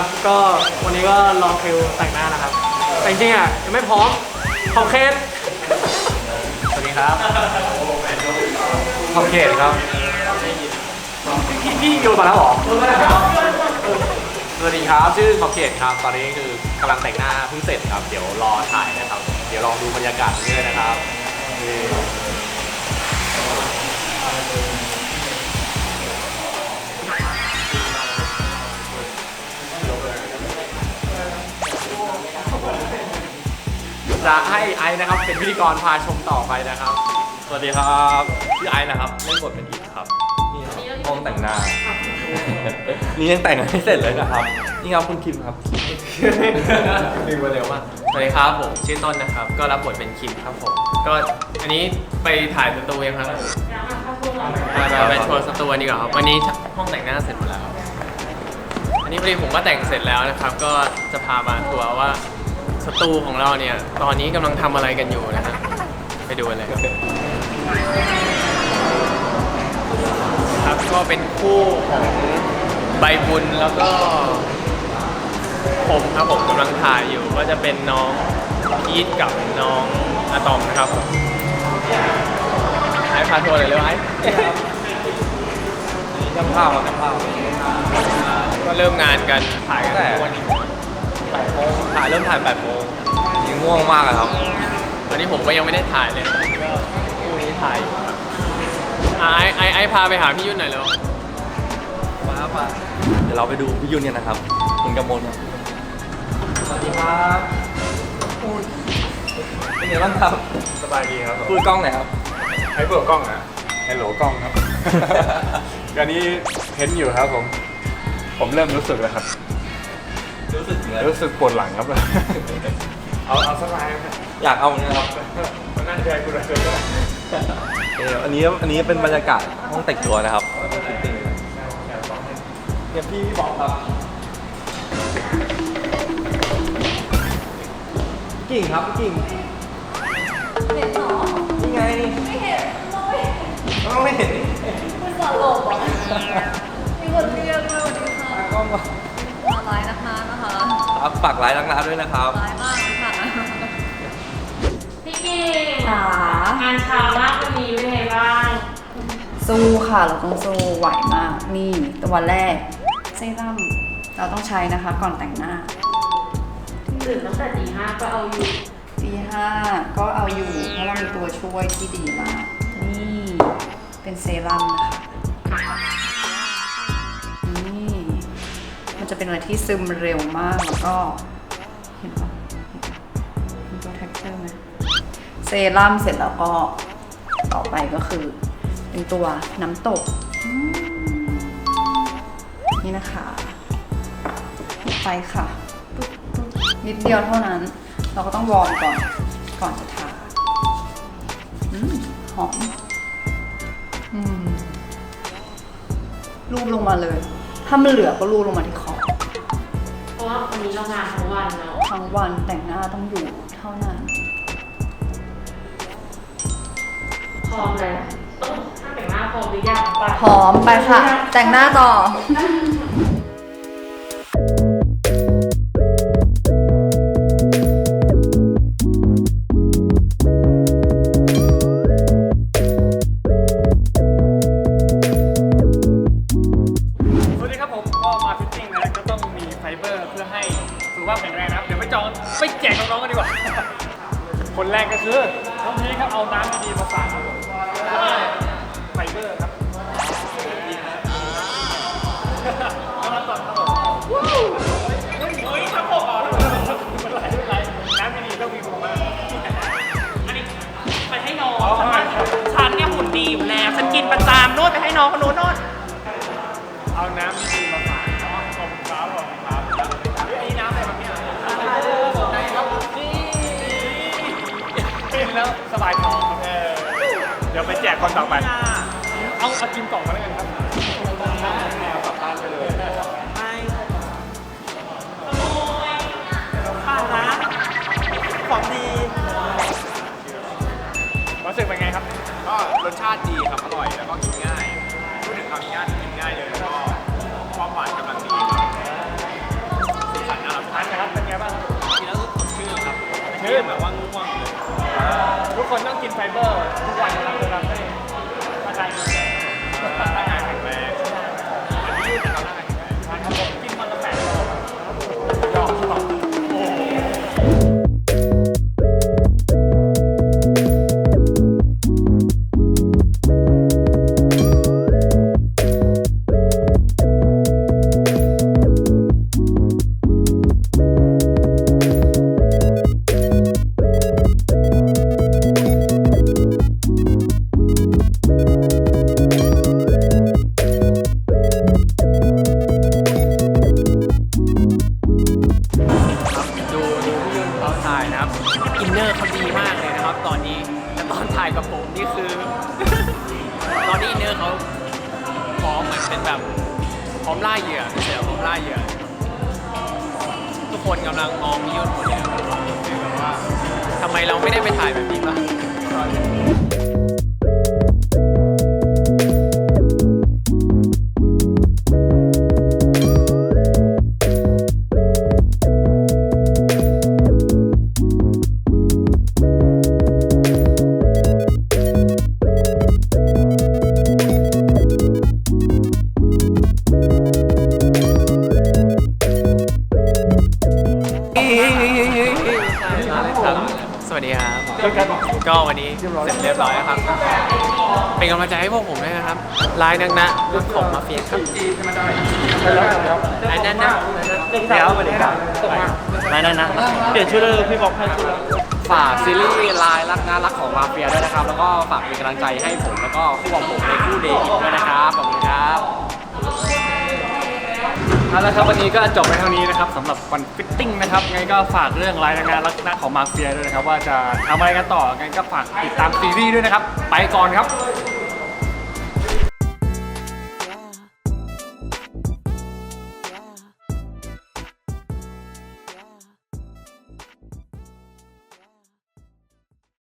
ครับ ก็วันนี้ก็รอคิวแต่งหน้านะครับ แต่จริงๆอะยังไม่พร้อมขอเคสสวัสดีครับขอเคสครับ พี่พี่โยนมาแล้วเหรอสวัสดีครับ ชื่อขอบเขตครับ ตอนนี้คือกำลังแต่งหน้าเพิ่งเสร็จครับ เดี๋ยวรอถ่ายนะครับ เดี๋ยวลองดูบรรยากาศตรงนี้เลยนะครับ จะให้ไอซ์นะครับ เป็นพิธีกรพาชมต่อไปนะครับ สวัสดีครับชื่อไอซ์นะครับเล่นบทเป็นอีกครับนี่ครับห้องแต่งหน้า นี่ยังแต่งไม่เสร็จเลยนะครับ นี่ครับคุณคิมครับดึงมาเร็วมากสวัสดีครับผมชื่อต้นนะครับ ก็รับบทเป็นคิมครับผมก็อันนี้ไปถ่ายสตูยังครับไปไปไปทัวร์สตูดีกว่าครับวันนี้ห้องแต่งหน้าเสร็จหมดแล้วครับอันนี้พอดีผมก็แต่งเสร็จแล้วนะครับ ก็จะพามาทัวร์ว่า สตูของเราเนี่ย ตอนนี้กำลังทำอะไรกันอยู่นะฮะไปดูกันเลยครับก็เป็นคู่ของใบบุญแล้วก็ ผมครับผมกำลังถ่ายอยู่ก็จะเป็นน้องพีทกับน้องอะตอมนะครับผมไอ้พาทัวร์เลยเร็วไอ้นี่ช่างภาพครับช่างภาพก็เริ่มงานกันถ่ายกันแต่วันนี้แปดโมงถ่ายเริ่มถ่ายแปดโมงยังง่วงมากเลยครับวันนี้ผมก็ยังไม่ได้ถ่ายเลยก็พรุ่งนี้ถ่ายอยู่ครับอะไอ้ไอ้ไอ้พาไปหาพี่ยุ่นหน่อยเร็วมาครับมาเดี๋ยวเราไปดูพี่ยุ่นกันนะครับคุณกำมลครับสวัสดีครับพูดเป็นไงบ้างครับสบายดีครับผมพูดกล้องหน่อยครับไอ้เปิดกล้องนะไอ้โหลกล้องครับอันนี้เพ้นอยู่ครับผม ผมเริ่มรู้สึกแล้วครับ รู้สึกยังไงรู้สึกปวดหลังครับ เอาเอาสักลายไหมอยากเอาเหมือนกันครับมันน่าจะแพงกูเลยก็ได้เอออันนี้อันนี้เป็นบรรยากาศห้องแต่งตัวนะครับเนี่ยพี่บอกครับกิ่งครับกิ่งเห็นเหรอนี่ไงไม่เห็นเลยต้องไม่เห็นคุณสอนหลบเหรอมีคนเรียกเลยสวัสดีค่ะกล้องมามา ฝากไลน์รักน้าด้วยนะครับ ร้ายมากเลยค่ะพี่กิ่งขางานเช้ามากวันนี้เป็นไงบ้างสู้ค่ะเราต้องสู้ไหวมาก นี่ตัวแรกเซรั่มเราต้องใช้นะคะก่อนแต่งหน้าตื่นตั้งแต่ตีห้าก็เอาอยู่ตีห้าก็เอาอยู่ เพราะเรามีตัวช่วยที่ดีมาก นี่เป็นเซรั่มนะคะ จะเป็นอะไรที่ซึมเร็วมากแล้วก็เห็นปะเห็นตัวแท็กเจอร์ไหมเซรั่มเสร็จแล้วก็ต่อไปก็คือ เป็นตัวน้ำตก นี่นะคะไปค่ะ นิดเดียวเท่านั้น เราก็ต้องวอร์มก่อน ก่อนจะทาอหอมอืมรูปลงมาเลย ถ้ามันเหลือก็รูปลงมาที่คอเพราะว่าวันนี้เรางานทั้งวันเนาะทั้งวันแต่งหน้าต้องอยู่เท่านั้น พร้อมเลยต้องถ้าแต่งหน้าพร้อมหรือยังป่ะหอมไปค่ะ แต่งหน้าต่อสวั ภาพแข็งแรงนะครับ เดี๋ยวไปจองไปแจกน้องๆกันดีกว่า คนแรกก็คือน้องพีครับเอาน้ำดีๆมาฝากครับผมไฟเบอร์ครับน้ำต่อครับผมเฮ้ยครับผมไม่เป็นไรไม่เป็นไรน้ำดีๆต้องมีคุณมากอันนี้ไปให้น้องฉันว่ฉันเนี่ยหุ่นดีอยู่แล้วฉันกินประจำโน่นไปให้น้องคนโน้นโน่น กคนต่อไป เอาเอากินกล่องมาแล้วกันครับเอากลับบ้านไปเลยป้านะของดีรู้สึกเป็นไงครับ ก็รสชาติดีครับ อร่อย แล้วก็กินง่าย พูดถึงความกินง่ายกินง่ายเลย แล้วก็ความหวานกำลังดีครับชันนะครับ เป็นไงบ้างครับกินแล้วรู้สึกชื่นครับชื่นแบบว่าง่วงเลยทุกคนต้องกินไฟเบอร์ พร้อมเหมือนเป็นแบบพร้อมล่าเหยื่อเสือพร้อมล่าเหยื่อ ทุกคนกำลังมองมิยุ่นหมดเลยอะคือแบบว่าทำไมเราไม่ได้ไปถ่ายแบบนี้บ้าง ก็วันนี้เสร็จเรียบร้อยแล้วครับ เป็นกำลังใจให้พวกผมด้วยนะครับลายนักนะรถของมาเฟียครับไอ้นั่นนะเดี๋ยวสวัสดีครับนายนะเปลี่ยนชื่อเลยพี่บอกให้ชื่อฝากซีรีส์ลายรักนะรักของมาเฟียด้วยนะครับ แล้วก็ฝากเป็นกำลังใจให้ผมแล้วก็คู่ของผมในคู่เดย์ด้วยนะครับขอบคุณครับ เอาละครับวันนี้ก็จบไปเท่านี้นะครับสำหรับวันฟิตติ้งนะครับไงก็ฝากเรื่องรายงานลักษณะของมาเฟียด้วยนะครับว่าจะทำอะไรกันต่อไงก็ฝากติดตามซีรีส์ด้วยนะครับ ไปก่อนครับ